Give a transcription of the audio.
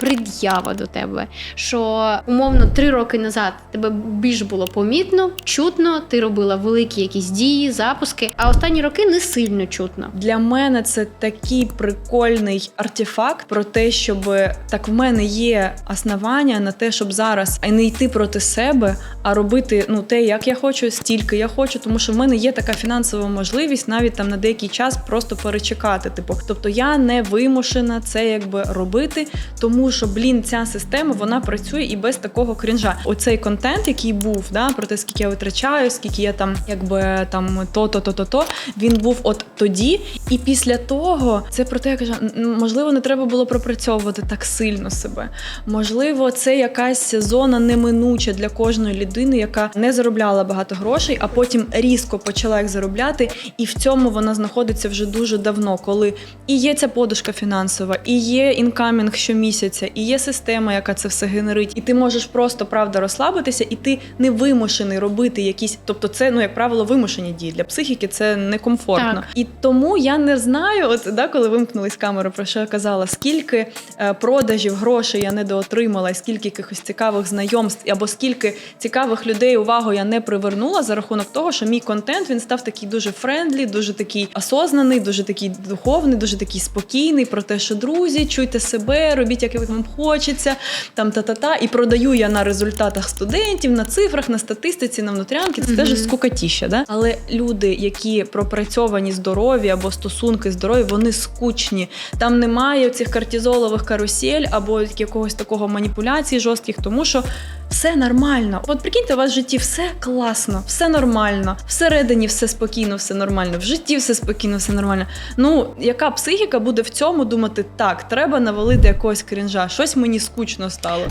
пред'ява до тебе. Що умовно три роки назад тебе більш було помітно, чутно, ти робила великі якісь дії, запуски, а останні роки не сильно чутно. Для мене це такий прикольний артефакт про те, щоб так в мене є основання на те, щоб зараз не йти проти себе, а робити ну те, як я хочу, стільки я хочу, тому що в мене є така фінансова можливість навіть там на деякий час просто перечекати. Типу, тобто я не вимушена це якби робити, тому що блін, ця система вона працює і без такого крінжа. Оцей контент, який був, да, про те, скільки я витрачаю, скільки я там, якби там то, то, то, то, то він був от тоді, і після того це про те, я кажу, можливо, не треба було пропрацьовувати так сильно себе. Можливо, це якась зона неминуча для кожної людини, яка не заробляла багато грошей, а потім різко почала їх заробляти. І в цьому вона знаходиться вже дуже давно, коли і є ця подушка фінансова, і є інкамінг щомісяця, і є система, яка це все генерить. І ти можеш просто правда розслабитися, і ти не вимушений робити якісь, тобто, це ну як правило вимушені дії для психіки. Це некомфортно. Так. І тому я не знаю, от да, коли вимкнулись камери, про що я казала, скільки е, продажів грошей я недоотримала, і скільки якихось цікавих знайомств, або скільки цікавих людей увагу я не привернула за рахунок того, що мій контент він став такий дуже френдлі, дуже такий осознаний, дуже такий духовний, дуже такий спокійний. Про те, що друзі, чуйте себе, робіть, як вам хочеться, там та-та-та. І продаю я на результатах студентів, на цифрах, на статистиці, на внутрянки. Це теж скукатіща, да? Але люди, які пропрацьовані здорові або стосунки здорові, вони скучні. Там немає цих кортизолових карусель або якогось такого маніпуляцій жорстких, тому що все нормально. От прикиньте, у вас в житті все класно, все нормально, всередині все спокійно, все нормально, в житті все спокійно, все нормально. Ну, яка психіка буде в цьому думати, так, треба навалити якогось крінжа, межа, щось мені скучно стало.